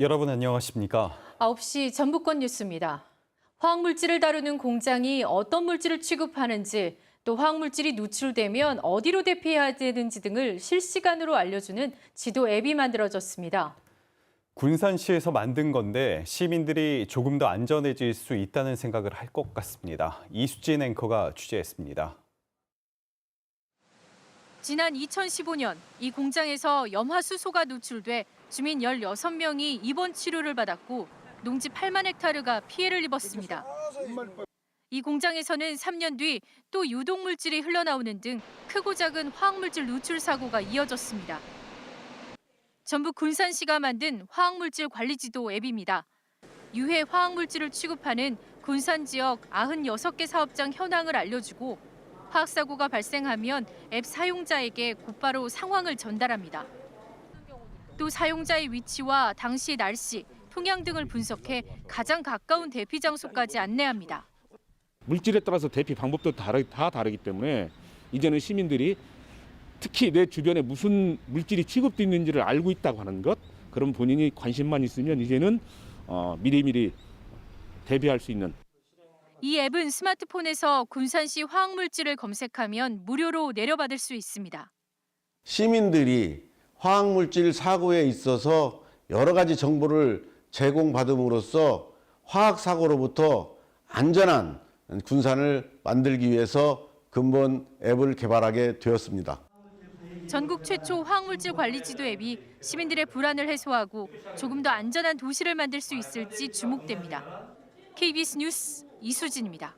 여러분 안녕하십니까? 9시 전북권 뉴스입니다. 화학물질을 다루는 공장이 어떤 물질을 취급하는지 또 화학물질이 누출되면 어디로 대피해야 되는지 등을 실시간으로 알려주는 지도 앱이 만들어졌습니다. 군산시에서 만든 건데 시민들이 조금 더 안전해질 수 있다는 생각을 할 것 같습니다. 이수진 앵커가 취재했습니다. 지난 2015년 이 공장에서 염화수소가 누출돼 주민 16명이 입원 치료를 받았고 농지 8만 헥타르가 피해를 입었습니다. 이 공장에서는 3년 뒤 또 유독물질이 흘러나오는 등 크고 작은 화학물질 누출 사고가 이어졌습니다. 전북 군산시가 만든 화학물질 관리지도 앱입니다. 유해 화학물질을 취급하는 군산 지역 96개 사업장 현황을 알려주고 화학사고가 발생하면 앱 사용자에게 곧바로 상황을 전달합니다. 또 사용자의 위치와 당시 날씨, 풍향 등을 분석해 가장 가까운 대피 장소까지 안내합니다. 물질에 따라서 대피 방법도 다르, 다 다르기 때문에 이제는 시민들이 특히 내 주변에 무슨 물질이 취급되어 있는지를 알고 있다고 하는 것 그런 본인이 관심만 있으면 이제는 어, 미리미리 대비할 수 있는 이 앱은 스마트폰에서 군산시 화학물질을 검색하면 무료로 내려받을 수 있습니다. 시민들이 화학물질 사고에 있어서 여러 가지 정보를 제공받음으로써 화학사고로부터 안전한 군산을 만들기 위해서 근본 앱을 개발하게 되었습니다. 전국 최초 화학물질 관리 지도 앱이 시민들의 불안을 해소하고 조금 더 안전한 도시를 만들 수 있을지 주목됩니다. KBS 뉴스 이수진입니다.